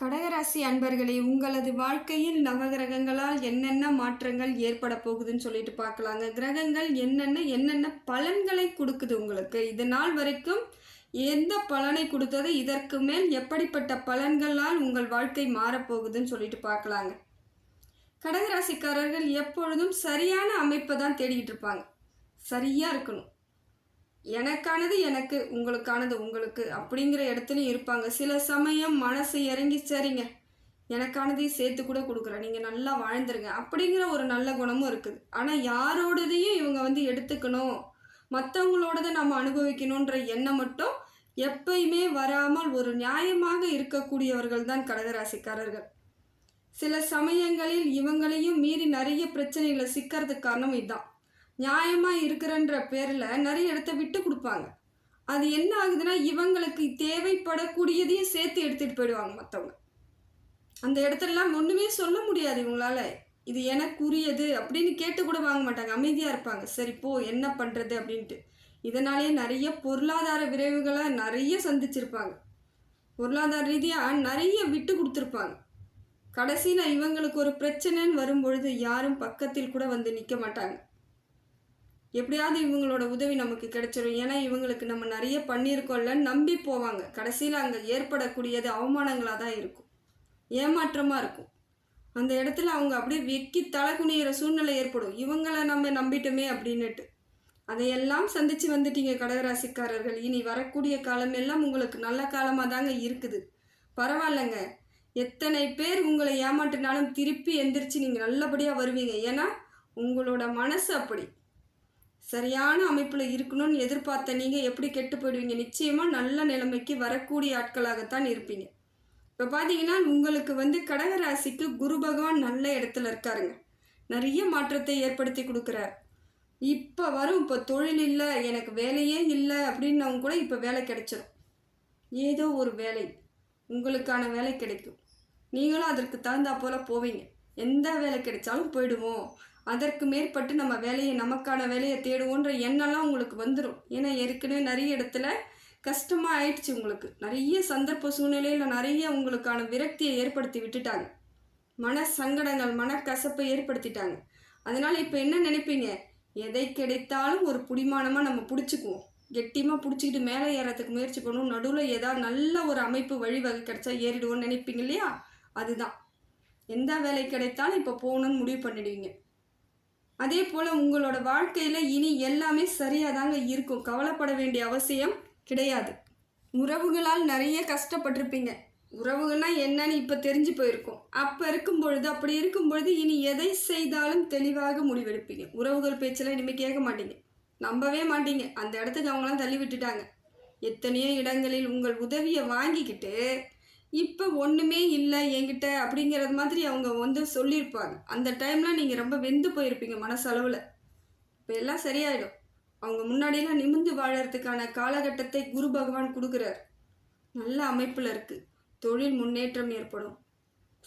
கடகராசி அன்பர்களே உங்களது வாழ்க்கையில் நவகிரகங்களால் என்னென்ன மாற்றங்கள் ஏற்பட போகுதுன்னு சொல்லிட்டு பார்க்கலாங்க. கிரகங்கள் என்னென்ன என்னென்ன பலன்களை கொடுக்குது உங்களுக்கு? இது நாள் வரைக்கும் எந்த பலனை கொடுத்தது இதற்கு மேல் எப்படிப்பட்ட பலன்களால் உங்கள் வாழ்க்கை மாறப்போகுதுன்னு சொல்லிட்டு பார்க்கலாங்க. கடகராசிக்காரர்கள் எப்பொழுதும் சரியான அமைப்பை தான் தேடிக்கிட்டு இருப்பாங்க. சரியாக இருக்கணும். எனக்கானது எனக்கு உங்களுக்கானது உங்களுக்கு அப்படிங்கிற இடத்துலையும் இருப்பாங்க. சில சமயம் மனசு இறங்கி சரிங்க எனக்கானதையும் சேர்த்து கூட கொடுக்குறேன். நீங்கள் நல்லா வாழ்ந்துருங்க அப்படிங்கிற ஒரு நல்ல குணமும் இருக்குது. ஆனால் யாரோடதையும் இவங்க வந்து எடுத்துக்கணும். மற்றவங்களோடதை நம்ம அனுபவிக்கணுன்ற எண்ணம் மட்டும் எப்பயுமே வராமல் ஒரு நியாயமாக இருக்கக்கூடியவர்கள் தான் கடகராசிக்காரர்கள். சில சமயங்களில் இவங்களையும் மீறி நிறைய பிரச்சனைகளை சிக்கிறதுக்கு காரணம் இதுதான் நியாயமாக இருக்கிறன்ற பேரில் நிறைய இடத்த விட்டு கொடுப்பாங்க. அது என்ன ஆகுதுன்னா இவங்களுக்கு தேவைப்படக்கூடியதையும் சேர்த்து எடுத்துகிட்டு போயிடுவாங்க மற்றவங்க அந்த இடத்துலலாம் ஒன்றுமே சொல்ல முடியாது இவங்களால. இது எனக்குரியது அப்படின்னு கேட்டு கூட வாங்க மாட்டாங்க. அமைதியாக இருப்பாங்க. சரி போ என்ன பண்ணுறது அப்படின்ட்டு. இதனாலேயே நிறைய பொருளாதார விரைவுகளை நிறைய சந்திச்சிருப்பாங்க. பொருளாதார ரீதியாக நிறைய விட்டு கொடுத்துருப்பாங்க. கடைசியில் இவங்களுக்கு ஒரு பிரச்சனைன்னு வரும்பொழுது யாரும் பக்கத்தில் கூட வந்து நிற்க மாட்டாங்க. எப்படியாவது இவங்களோட உதவி நமக்கு கிடைச்சிரும். ஏன்னா இவங்களுக்கு நம்ம நிறைய பண்ணியிருக்கோம்ல நம்பி போவாங்க. கடைசியில் அங்கே ஏற்படக்கூடியது அவமானங்களாக தான் இருக்கும். ஏமாற்றமாக இருக்கும். அந்த இடத்துல அவங்க அப்படியே வெக்கி தலை குனிகிற சூழ்நிலை ஏற்படும். இவங்களை நம்ம நம்பிட்டோமே அப்படின்னுட்டு. அதையெல்லாம் சந்திச்சு வந்துட்டீங்க கடகராசிக்காரர்கள். இனி வரக்கூடிய காலம் எல்லாம் உங்களுக்கு நல்ல காலமாக தாங்க இருக்குது. பரவாயில்லைங்க. எத்தனை பேர் உங்களை ஏமாற்றினாலும் திருப்பி எந்திரிச்சு நீங்கள் நல்லபடியாக வருவீங்க. ஏன்னா உங்களோட மனசு அப்படி. சரியான அமைப்பில் இருக்கணும்னு எதிர்பார்த்த நீங்கள் எப்படி கெட்டு போயிடுவீங்க? நிச்சயமாக நல்ல நிலைமைக்கு வரக்கூடிய ஆட்களாகத்தான் இருப்பீங்க. இப்போ பார்த்தீங்கன்னா உங்களுக்கு வந்து கடகராசிக்கு குரு பகவான் நல்ல இடத்துல இருக்காருங்க. நிறைய மாற்றத்தை ஏற்படுத்தி கொடுக்குறார். இப்போ வரும் இப்போ தொழில் இல்லை எனக்கு வேலையே இல்லை அப்படின்னவங்க கூட இப்போ வேலை கிடைச்சிடும் ஏதோ ஒரு வேலை உங்களுக்கான வேலை கிடைக்கும். நீங்களும் அதற்கு தகுந்தா போல் போவீங்க. எந்த வேலை கிடைச்சாலும் போயிடுவோம். அதற்கு மேற்பட்டு நம்ம வேலையை நமக்கான வேலையை தேடுவோன்ற எண்ணம்லாம் உங்களுக்கு வந்துடும் ஏன்னா ஏற்கனவே நிறைய இடத்துல கஷ்டமாக ஆயிடுச்சு உங்களுக்கு. நிறைய சந்தர்ப்ப சூழ்நிலையில் நிறைய உங்களுக்கான விரக்தியை ஏற்படுத்தி விட்டுட்டாங்க. மன சங்கடங்கள் மனக்கசப்பை ஏற்படுத்திட்டாங்க. அதனால் இப்போ என்ன நினைப்பீங்க? எதை கிடைத்தாலும் ஒரு புடிமானமாக நம்ம பிடிச்சிக்குவோம். கெட்டியமாக பிடிச்சிக்கிட்டு மேலே ஏறத்துக்கு முயற்சி பண்ணுவோம் நடுவில் ஏதாவது நல்ல ஒரு அமைப்பு வழிவகை கிடைச்சா ஏறிடுவோம்னு நினைப்பீங்க இல்லையா? அதுதான். எந்த வேலை கிடைத்தாலும் இப்போ போகணும்னு முடிவு பண்ணிடுவீங்க. அதே போல் உங்களோட வாழ்க்கையில் இனி எல்லாமே சரியாக தாங்க இருக்கும். கவலைப்பட வேண்டிய அவசியம் கிடையாது. உறவுகளால் நிறைய கஷ்டப்பட்டிருப்பீங்க. உறவுகள்னா என்னன்னு இப்போ தெரிஞ்சு போயிருக்கும். அப்போ இருக்கும் பொழுது அப்படி இருக்கும் பொழுது இனி எதை செய்தாலும் தெளிவாக முடிவெடுப்பீங்க. உறவுகள் பேச்செல்லாம் இனிமேல் கேட்க மாட்டீங்க. நம்பவே மாட்டீங்க. அந்த இடத்துக்கு அவங்களாம் தள்ளி விட்டுட்டாங்க. எத்தனையோ இடங்களில் உங்கள் உதவியை வாங்கிக்கிட்டு இப்போ ஒன்றுமே இல்லை என்கிட்ட அப்படிங்கிறது மாதிரி அவங்க வந்து சொல்லியிருப்பாங்க. அந்த டைமில் நீங்கள் ரொம்ப வெந்து போயிருப்பீங்க மனசளவில். இப்போ எல்லாம் சரியாயிடும். அவங்க முன்னாடியெல்லாம் நிமிந்து வாழறதுக்கான காலகட்டத்தை குரு பகவான் கொடுக்குறார். நல்ல அமைப்பில் இருக்குது தொழில் முன்னேற்றம் ஏற்படும்.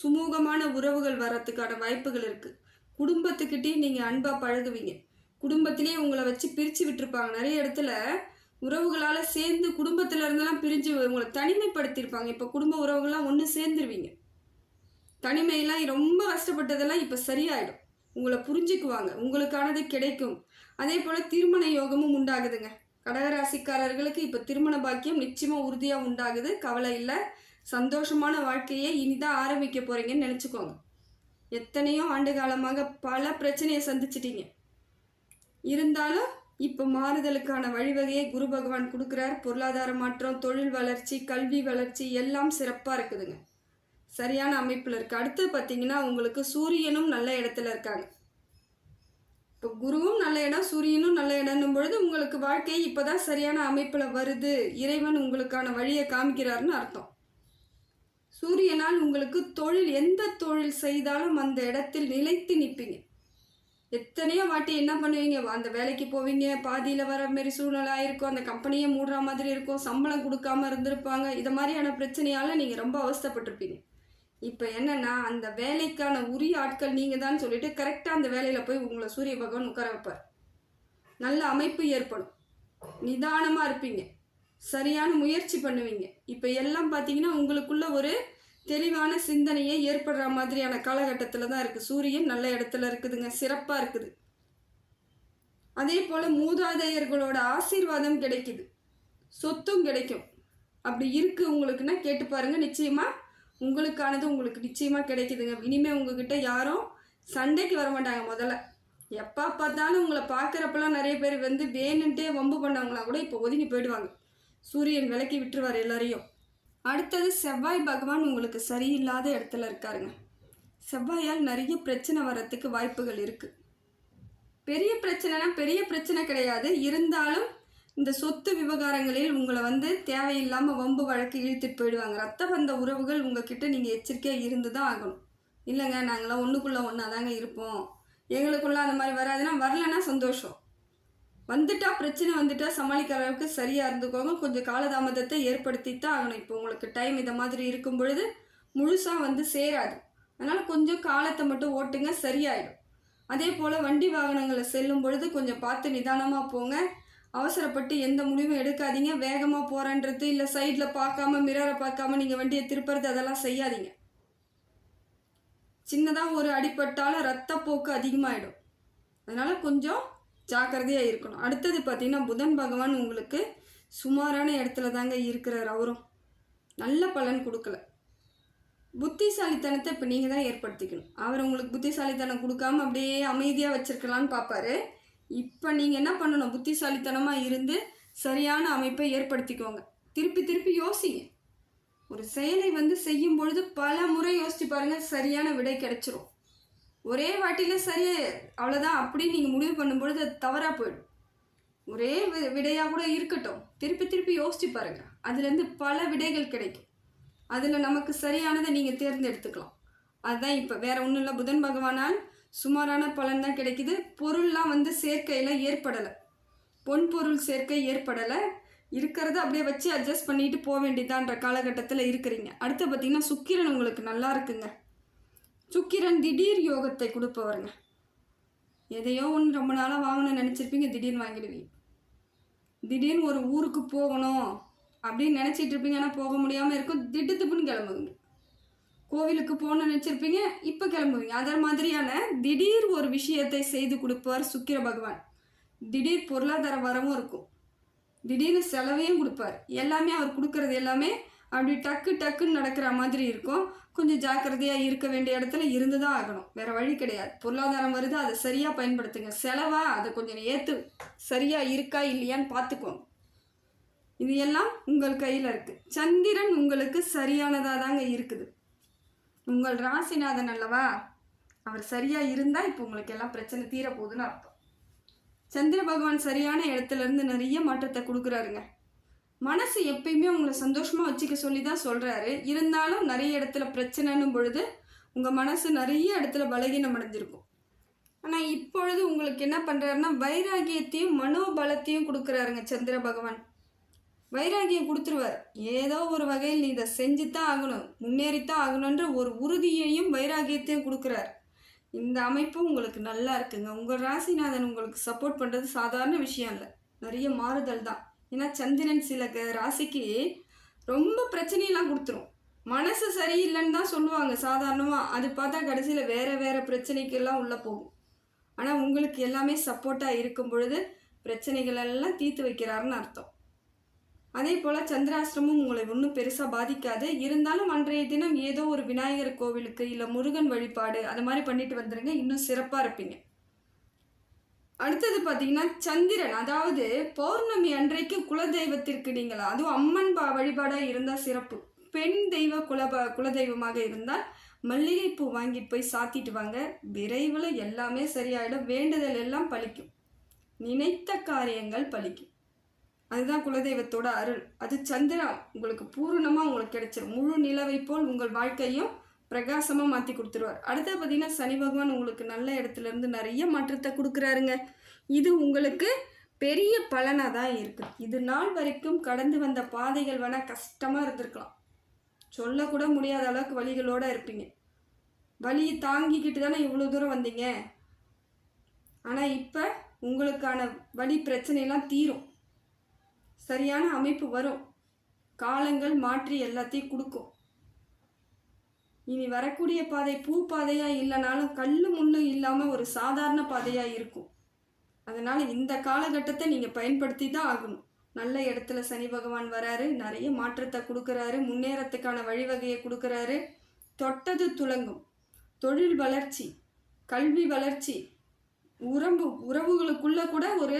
சுமூகமான உறவுகள் வர்றதுக்கான வாய்ப்புகள் இருக்குது குடும்பத்துக்கிட்டே நீங்கள் அன்பாக பழகுவீங்க. குடும்பத்திலே உங்களை வச்சு பிரித்து விட்டுருப்பாங்க. நிறைய இடத்துல உறவுகளால் சேர்ந்து குடும்பத்தில் இருந்தெல்லாம் பிரிஞ்சு உங்களை தனிமைப்படுத்தியிருப்பாங்க. இப்போ குடும்ப உறவுகள்லாம் ஒன்று சேர்ந்துருவீங்க. தனிமையெல்லாம் ரொம்ப கஷ்டப்பட்டதெல்லாம் இப்போ சரியாயிடும். உங்களை புரிஞ்சுக்குவாங்க. உங்களுக்கானது கிடைக்கும். அதே போல் திருமண யோகமும் உண்டாகுதுங்க. கடகராசிக்காரர்களுக்கு இப்போ திருமண பாக்கியம் நிச்சயமாக உறுதியாக உண்டாகுது. கவலை இல்லை. சந்தோஷமான வாழ்க்கையை இனிதான் ஆரம்பிக்க போகிறீங்கன்னு நினச்சிக்கோங்க. எத்தனையோ ஆண்டு காலமாக பல பிரச்சனையை சந்திச்சிட்டீங்க. இருந்தாலும் இப்போ மாறுதலுக்கான வழிவகையை குரு பகவான் கொடுக்குறார். பொருளாதார மாற்றம் தொழில் வளர்ச்சி கல்வி வளர்ச்சி எல்லாம் சிறப்பாக இருக்குதுங்க. சரியான அமைப்பில் இருக்குது அடுத்து பார்த்தீங்கன்னா உங்களுக்கு சூரியனும் நல்ல இடத்துல இருக்காங்க. இப்போ குருவும் நல்ல இடம் சூரியனும் நல்ல இடம்னும் பொழுது உங்களுக்கு வாழ்க்கை இப்போ தான் சரியான அமைப்பில் வருது. இறைவன் உங்களுக்கான வழியை காமிக்கிறாருன்னு அர்த்தம். சூரியனால் உங்களுக்கு தொழில் எந்த தொழில் செய்தாலும் அந்த இடத்தில் நிலைத்து நிற்பீங்க எத்தனையோ வாட்டி என்ன பண்ணுவீங்க? அந்த வேலைக்கு போவீங்க பாதியில் வர மாரி சூழ்நிலை ஆயிருக்கும் அந்த கம்பெனியை மூடுற மாதிரி இருக்கும் சம்பளம் கொடுக்காம இருந்திருப்பாங்க. இது மாதிரியான பிரச்சனையால் நீங்கள் ரொம்ப அவஸ்தைப்பட்டிருப்பீங்க. இப்போ என்னென்னா அந்த வேலைக்கான உரிய ஆட்கள் நீங்கள் தான் சொல்லிட்டு கரெக்டாக அந்த வேலையில் போய் உங்களை சூரிய பகவான் உட்கார வைப்பார். நல்ல அமைப்பு ஏற்படும். நிதானமாக இருப்பீங்க. சரியான முயற்சி பண்ணுவீங்க. இப்போ எல்லாம் பார்த்தீங்கன்னா உங்களுக்குள்ள ஒரு தெளிவான சிந்தனையே ஏற்படுற மாதிரியான காலகட்டத்தில் தான் இருக்குது சூரியன் நல்ல இடத்துல இருக்குதுங்க. சிறப்பாக இருக்குது. அதே போல் மூதாதையர்களோட ஆசீர்வாதம் கிடைக்குது. சொத்தும் கிடைக்கும். அப்படி இருக்குது உங்களுக்குன்னா கேட்டு பாருங்கள் நிச்சயமாக உங்களுக்கானது உங்களுக்கு நிச்சயமாக கிடைக்குதுங்க. இனிமேல் உங்ககிட்ட யாரும் சண்டைக்கு வர மாட்டாங்க முதல்ல. எப்போ பார்த்தாலும் உங்களை பார்க்குறப்பெல்லாம் நிறைய பேர் வந்து வேணுன்ட்டே வம்பு பண்ணவங்களாம் கூட இப்போ ஒதுங்கி போயிடுவாங்க. சூரியன் விலக்கி விட்டுருவார் எல்லாரையும். அடுத்தது செவ்வாய் பகவான் உங்களுக்கு சரியில்லாத இடத்துல இருக்காருங்க. செவ்வாயால் நிறைய பிரச்சனை வர்றதுக்கு வாய்ப்புகள் இருக்குது பெரிய பிரச்சனைனா பெரிய பிரச்சனை கிடையாது. இருந்தாலும் இந்த சொத்து விவகாரங்களில் உங்களை வந்து தேவையில்லாமல் வம்பு வழக்கு இழுத்துட்டு போயிடுவாங்க. ரத்த பந்த உறவுகள் உங்ககிட்ட நீங்கள் எச்சரிக்கையாக இருந்து தான் ஆகணும். இல்லைங்க நாங்களாம் ஒன்றுக்குள்ளே ஒன்றா தாங்க இருப்போம். எங்களுக்குள்ளே அந்த மாதிரி வராதுன்னா வரலன்னா சந்தோஷம். வந்துட்டா பிரச்சனை வந்துட்டா சமாளிக்கிற அளவுக்கு சரியாக இருந்துக்கோங்க. கொஞ்சம் காலதாமதத்தை ஏற்படுத்தி தான் ஆகணும். இப்போ உங்களுக்கு டைம் இந்த மாதிரி இருக்கும் பொழுது முழுசாக வந்து சேராது. அதனால் கொஞ்சம் காலத்தை மட்டும் ஓட்டுங்க சரியாயிடும். அதே போல் வண்டி வாகனங்களை செல்லும் பொழுது கொஞ்சம் பார்த்து நிதானமாக போங்க. அவசரப்பட்டு எந்த முடிவும் எடுக்காதீங்க. வேகமாக போகிறன்றது இல்லை சைடில் பார்க்காம மிரரை பார்க்காம நீங்கள் வண்டியை திருப்புறது அதெல்லாம் செய்யாதீங்க. சின்னதாக ஒரு அடிப்பட்டாலும் ரத்தப்போக்கு அதிகமாகிடும் அதனால் கொஞ்சம் ஜாக்கிரதையாக இருக்கணும். அடுத்தது பார்த்திங்கன்னா புதன் பகவான் உங்களுக்கு சுமாரான இடத்துல தாங்க இருக்கிறார். அவரும் நல்ல பலன் கொடுக்கல. புத்திசாலித்தனத்தை இப்போ நீங்கள் தான் ஏற்படுத்திக்கணும். அவர் உங்களுக்கு புத்திசாலித்தனம் கொடுக்காம அப்படியே அமைதியாக வச்சுருக்கலான்னு பார்ப்பாரு இப்போ நீங்கள் என்ன பண்ணணும்? புத்திசாலித்தனமாக இருந்து சரியான அமைப்பை ஏற்படுத்திக்கோங்க. திருப்பி திருப்பி யோசிங்க. ஒரு செயலை வந்து செய்யும் பொழுது பல முறை யோசிச்சு பாருங்கள் சரியான விடை கிடைச்சிரும். ஒரே வாட்டியில் சரி அவ்வளோதான் அப்படி நீங்கள் முடிவு பண்ணும்பொழுது அது தவறாக போயிடும். ஒரே வி- விடையாக கூட இருக்கட்டும். திருப்பி திருப்பி யோசிச்சு பாருங்கள் அதுலேருந்து பல விடைகள் கிடைக்கும். அதில் நமக்கு சரியானதை நீங்கள் தேர்ந்தெடுத்துக்கலாம். அதுதான் இப்போ வேறு ஒன்றும் இல்லை. புதன் பகவானால் சுமாரான பலன் தான் கிடைக்குது. பொருள்லாம் வந்து சேர்க்கையில் ஏற்படலை. பொன் பொருள் சேர்க்கை ஏற்படலை. இருக்கிறத அப்படியே வச்சு அட்ஜஸ்ட் பண்ணிட்டு போக வேண்டியதான்ற காலகட்டத்தில் இருக்கிறீங்க. அடுத்து பார்த்தீங்கன்னா சுக்கிரன் உங்களுக்கு நல்லா இருக்குங்க. சுக்கிரன் திடீர் யோகத்தை கொடுப்பவருங்க. எதையோ ஒன்று ரொம்ப நாளாக வாங்கணும்னு நினச்சிருப்பீங்க திடீர்னு வாங்கிடுவீங்க. திடீர்னு ஒரு ஊருக்கு போகணும் அப்படின்னு நினச்சிட்டு இருப்பீங்க ஆனால் போக முடியாமல் இருக்கும். திடுத்துப்புன்னு கிளம்புவீங்க. கோவிலுக்கு போகணும்னு நினச்சிருப்பீங்க இப்போ கிளம்புவீங்க. அதே மாதிரியான திடீர் ஒரு விஷயத்தை செய்து கொடுப்பார் சுக்கிர பகவான். திடீர் பொருளாதார வரவும் இருக்கும். திடீர்னு செலவையும் கொடுப்பார். எல்லாமே அவர் கொடுக்கறது எல்லாமே அப்படி டக்கு டக்குன்னு நடக்கிற மாதிரி இருக்கும். கொஞ்சம் ஜாக்கிரதையாக இருக்க வேண்டிய இடத்துல இருந்து தான் ஆகணும். வேறு வழி கிடையாது. பொருளாதாரம் வருது அதை சரியாக பயன்படுத்துங்க. செலவாக அதை கொஞ்சம் ஏற்று சரியாக இருக்கா இல்லையான்னு பார்த்துக்கோங்க. இது எல்லாம் உங்கள் கையில் இருக்குது சந்திரன் உங்களுக்கு சரியானதாக தாங்க இருக்குது. உங்கள் ராசிநாதன் அல்லவா? அவர் சரியாக இருந்தால் இப்போ உங்களுக்கு எல்லாம் பிரச்சனை தீரப்போகுதுன்னு அர்த்தம். சந்திர பகவான் சரியான இடத்துல இருந்து நிறைய மாற்றத்தை கொடுக்குறாருங்க. மனசு எப்பயுமே உங்களை சந்தோஷமாக வச்சுக்க சொல்லி தான் சொல்கிறாரு இருந்தாலும் நிறைய இடத்துல பிரச்சனைன்னும் பொழுது உங்கள் மனசு நிறைய இடத்துல பலகீனம் அடைஞ்சிருக்கும். ஆனால் இப்பொழுது உங்களுக்கு என்ன பண்ணுறாருன்னா வைராகியத்தையும் மனோபலத்தையும் கொடுக்குறாருங்க சந்திர பகவான். வைராகியம் கொடுத்துருவார். ஏதோ ஒரு வகையில் நீ இதை செஞ்சு தான் ஆகணும் முன்னேறித்தான் ஆகணுன்ற ஒரு உறுதியையும் வைராகியத்தையும் கொடுக்குறார். இந்த அமைப்பு உங்களுக்கு நல்லா இருக்குங்க. உங்கள் ராசிநாதன் உங்களுக்கு சப்போர்ட் பண்ணுறது சாதாரண விஷயம் இல்லை. நிறைய மாறுதல் தான் ஏன்னா சந்திரன் சில ராசிக்கு ரொம்ப பிரச்சனையெல்லாம் கொடுத்துரும். மனசு சரியில்லைன்னு தான் சொல்லுவாங்க. சாதாரணமாக அது பார்த்தா கடைசியில் வேறு வேறு பிரச்சனைக்கெல்லாம் உள்ளே போகும். ஆனால் உங்களுக்கு எல்லாமே சப்போர்ட்டாக இருக்கும் பொழுது பிரச்சனைகளெல்லாம் தீர்த்து வைக்கிறாருன்னு அர்த்தம். அதே போல் சந்திராசிரமும் உங்களை ஒன்றும் பெருசாக பாதிக்காது. இருந்தாலும் அன்றைய தினம் ஏதோ ஒரு விநாயகர் கோவிலுக்கு இல்லை முருகன் வழிபாடு அது மாதிரி பண்ணிட்டு வந்துடுங்க இன்னும் சிறப்பாக இருப்பீங்க. அடுத்தது பார்த்தீங்கன்னா சந்திரன். அதாவது பௌர்ணமி அன்றைக்கு குலதெய்வத்திற்கு நீங்கள்? அதுவும் அம்மன் பா வழிபாடாக இருந்தால் சிறப்பு. பெண் தெய்வ குலப குலதெய்வமாக இருந்தால் மல்லிகைப்பூ வாங்கிட்டு போய் சாத்திட்டு வாங்க. விரைவில் எல்லாமே சரியாயிடும். வேண்டுதல் எல்லாம் பழிக்கும். நினைத்த காரியங்கள் பழிக்கும். அதுதான் குலதெய்வத்தோட அருள். அது சந்திரா உங்களுக்கு பூரணமாக உங்களுக்கு கிடைச்சிடும் முழு நிலவை போல் உங்கள் வாழ்க்கையும் பிரகாசமாக மாற்றி கொடுத்துருவார். அடுத்து பார்த்தீங்கன்னா சனி பகவான் உங்களுக்கு நல்ல இடத்துல இருந்து நிறைய மாற்றத்தை கொடுக்குறாருங்க. இது உங்களுக்கு பெரிய பலனாக தான் இருக்குது இது நாள் வரைக்கும் கடந்து வந்த பாதைகள் வேணால் கஷ்டமாக இருந்திருக்கலாம். சொல்லக்கூட முடியாத அளவுக்கு வழிகளோடு இருப்பீங்க. வழியை தாங்கிக்கிட்டு தானே இவ்வளோ தூரம் வந்தீங்க. ஆனால் இப்போ உங்களுக்கான வலி பிரச்சனையெல்லாம் தீரும். சரியான அமைப்பு வரும். காலங்கள் மாற்றி எல்லாத்தையும் கொடுக்கும். இனி வரக்கூடிய பாதை பூ பாதையாக இல்லைனாலும் கல் முள்ளு இல்லாமல் ஒரு சாதாரண பாதையாக இருக்கும். அதனால் இந்த காலகட்டத்தை நீங்கள் பயன்படுத்தி தான் ஆகணும். நல்ல இடத்துல சனி பகவான் வராரு நிறைய மாற்றத்தை கொடுக்குறாரு முன்னேறத்துக்கான வழிவகையை கொடுக்குறாரு. தொட்டது துலங்கும். தொழில் வளர்ச்சி கல்வி வளர்ச்சி உறவு உறவுகளுக்குள்ளே கூட ஒரு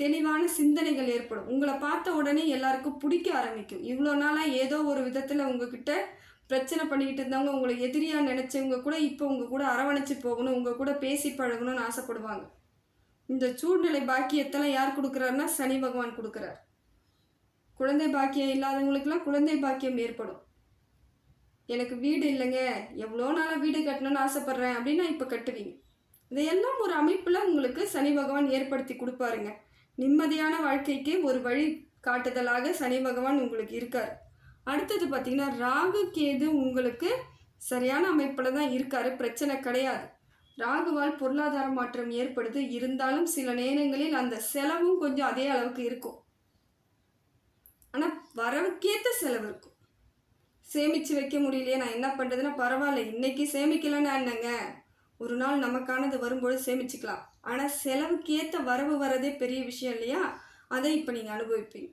தெளிவான சிந்தனைகள் ஏற்படும். உங்களை பார்த்த உடனே எல்லாருக்கும் பிடிக்க ஆரம்பிக்கும். இவ்வளோ நாளாக ஏதோ ஒரு விதத்தில் உங்ககிட்ட பிரச்சனை பண்ணிக்கிட்டு இருந்தவங்க உங்களை எதிரியாக நினச்சவங்க கூட இப்போ உங்கள் கூட அரவணைச்சு போகணும் உங்கள் கூட பேசி பழகணும்னு ஆசைப்படுவாங்க. இந்த சூழ்நிலை பாக்கியத்தெல்லாம் யார் கொடுக்குறாருன்னா சனி பகவான் கொடுக்குறார். குழந்தை பாக்கியம் இல்லாதவங்களுக்கெல்லாம் குழந்தை பாக்கியம் ஏற்படும். எனக்கு வீடு இல்லைங்க எவ்வளோ நாளாக வீடு கட்டணும்னு ஆசைப்பட்றேன் அப்படின்னா இப்போ கட்டுவீங்க. இதையெல்லாம் ஒரு அமைப்பில் உங்களுக்கு சனி பகவான் ஏற்படுத்தி கொடுப்பாருங்க. நிம்மதியான வாழ்க்கைக்கு ஒரு வழி காட்டுதலாக சனி பகவான் உங்களுக்கு இருக்கார். அடுத்தது பார்த்தீங்கன்னா ராகு கேது உங்களுக்கு சரியான அமைப்பில் தான் இருக்காரு. பிரச்சனை கிடையாது. ராகுவால் பொருளாதார மாற்றம் ஏற்படுது. இருந்தாலும் சில நேரங்களில் அந்த செலவும் கொஞ்சம் அதே அளவுக்கு இருக்கும். ஆனால் வரவுக்கேற்ற செலவு இருக்கும். சேமித்து வைக்க முடியலையே நான் என்ன பண்ணுறதுன்னா பரவாயில்ல. இன்னைக்கு சேமிக்கலைன்னா என்னங்க? ஒரு நாள் நமக்கானது வரும்பொழுது சேமிச்சுக்கலாம். ஆனால் செலவுக்கு ஏற்ற வரவு வரதே பெரிய விஷயம் இல்லையா? அதை இப்போ நீங்கள் அனுபவிப்பீங்க.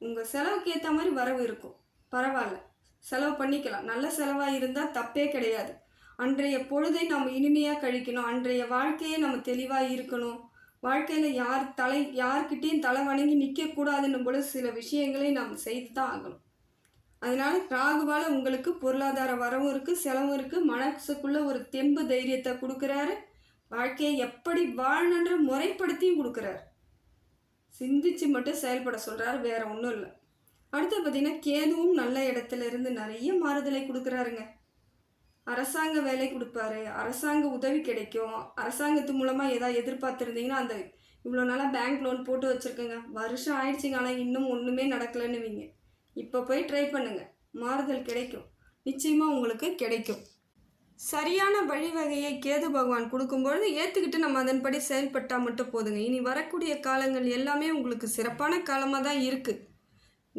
உங்கள் செலவுக்கு ஏற்ற மாதிரி வரவு இருக்கும். பரவாயில்ல. செலவு பண்ணிக்கலாம். நல்ல செலவாக இருந்தால் தப்பே கிடையாது. அன்றைய பொழுதை நம்ம இனிமையாக கழிக்கணும். அன்றைய வாழ்க்கையை நம்ம தெளிவாக இருக்கணும். வாழ்க்கையில் யார் தலை யார்கிட்டேயும் தலை வணங்கி நிற்கக்கூடாதுன்னும் பொழுது சில விஷயங்களை நாம் செய்து தான் ஆகணும். அதனால் ராகுவால் உங்களுக்கு பொருளாதார வரவும் இருக்குது செலவும் இருக்குது மனசுக்குள்ளே ஒரு தெம்பு தைரியத்தை கொடுக்குறாரு. வாழ்க்கையை எப்படி வாழணுன்ற முறைப்படுத்தியும் கொடுக்குறாரு. சிந்திச்சு மட்டும் செயல்பட சொல்கிறாரு வேறு ஒன்றும் இல்லை. அடுத்து பார்த்தீங்கன்னா கேதுவும் நல்ல இடத்துல இருந்து நிறைய மாறுதலை கொடுக்குறாருங்க. அரசாங்க வேலை கொடுப்பாரு. அரசாங்க உதவி கிடைக்கும். அரசாங்கத்து மூலமாக எதாவது எதிர்பார்த்துருந்தீங்கன்னா அந்த இவ்வளோ நாளாக பேங்க் லோன் போட்டு வச்சுருக்கேங்க. வருஷம் ஆயிடுச்சுங்க. ஆனால் இன்னும் ஒன்றுமே நடக்கலைன்னு வீங்க இப்போ போய் ட்ரை பண்ணுங்க. மாறுதல் கிடைக்கும். நிச்சயமாக உங்களுக்கு கிடைக்கும். சரியான வழிவகையை கேது பகவான் கொடுக்கும்பொழுது ஏற்றுக்கிட்டு நம்ம அதன்படி செயல்பட்டால் மட்டும் போதுங்க. இனி வரக்கூடிய காலங்கள் எல்லாமே உங்களுக்கு சிறப்பான காலமாக தான் இருக்குது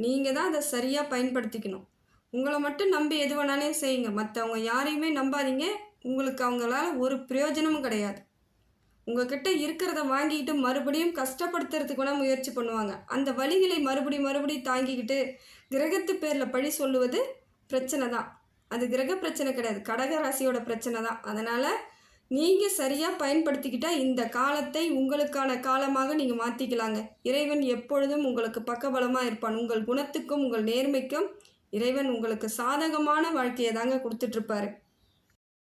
நீங்கள் தான் அதை சரியாக பயன்படுத்திக்கணும். உங்களை மட்டும் நம்பி எது வேணாலும் செய்யுங்க. மற்றவங்க யாரையுமே நம்பாதீங்க. உங்களுக்கு அவங்களால ஒரு பிரயோஜனமும் கிடையாது. உங்ககிட்ட இருக்கிறத வாங்கிக்கிட்டு மறுபடியும் கஷ்டப்படுத்துறதுக்கு முயற்சி பண்ணுவாங்க. அந்த வழிகளை மறுபடி மறுபடியும் தாங்கிக்கிட்டு கிரகத்து பேரில் பழி சொல்லுவது பிரச்சனை தான். அது கிரக பிரச்சனை கிடையாது. கடக ராசியோட பிரச்சனை தான். அதனால் நீங்கள் சரியாக பயன்படுத்திக்கிட்டால் இந்த காலத்தை உங்களுக்கான காலமாக நீங்கள் மாற்றிக்கலாங்க இறைவன் எப்பொழுதும் உங்களுக்கு பக்கபலமாக இருப்பான். உங்கள் குணத்துக்கும் உங்கள் நேர்மைக்கும் இறைவன் உங்களுக்கு சாதகமான வாழ்க்கையை தாங்க கொடுத்துட்ருப்பாரு.